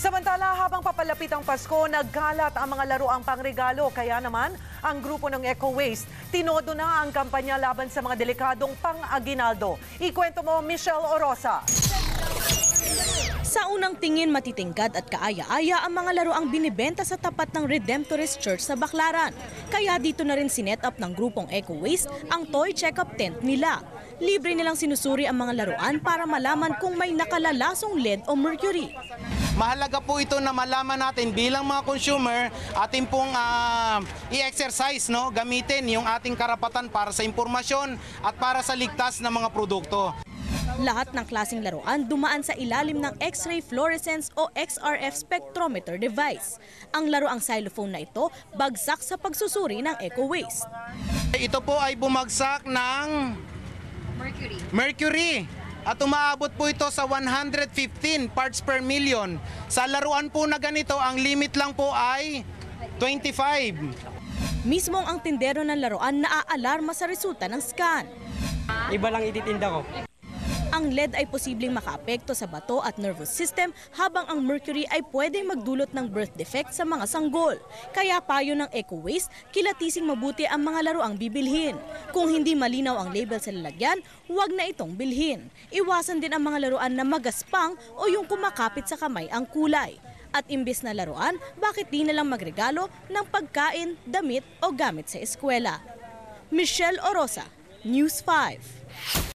Samantala, habang papalapit ang Pasko, nagkalat ang mga laruang pangregalo. Kaya naman, ang grupo ng Eco Waste, tinodo na ang kampanya laban sa mga delikadong pang-aginaldo. Ikwento mo, Michelle Orosa. Sa unang tingin matitingkad at kaaya-aya ang mga laruang binibenta sa tapat ng Redemptorist Church sa Baclaran. Kaya dito na rin sinet up ng grupong Eco Waste ang toy check-up tent nila. Libre nilang sinusuri ang mga laruan para malaman kung may nakalalasong lead o mercury. Mahalaga po ito na malaman natin bilang mga consumer, ating pong ah, i-exercise, no? gamitin yung ating karapatan para sa impormasyon at para sa ligtas na mga produkto. Lahat ng klaseng laruan dumaan sa ilalim ng X-ray fluorescence o XRF spectrometer device. Ang laruang xylophone na ito bagsak sa pagsusuri ng Eco Waste. Ito po ay bumagsak ng Mercury. mercury at umaabot po ito sa 115 parts per million. Sa laruan po na ganito, ang limit lang po ay 25. Mismong ang tindero ng laruan naaalarma sa resulta ng scan. Iba lang ititinda ko. Ang lead ay posibleng makaapekto sa bato at nervous system habang ang mercury ay pwedeng magdulot ng birth defect sa mga sanggol. Kaya payo ng Eco Waste, kilatising mabuti ang mga laruang bibilhin. Kung hindi malinaw ang label sa lalagyan, huwag na itong bilhin. Iwasan din ang mga laruan na magaspang o yung kumakapit sa kamay ang kulay. At imbis na laruan, bakit di na lang magregalo ng pagkain, damit o gamit sa eskwela? Michelle Orosa, News 5.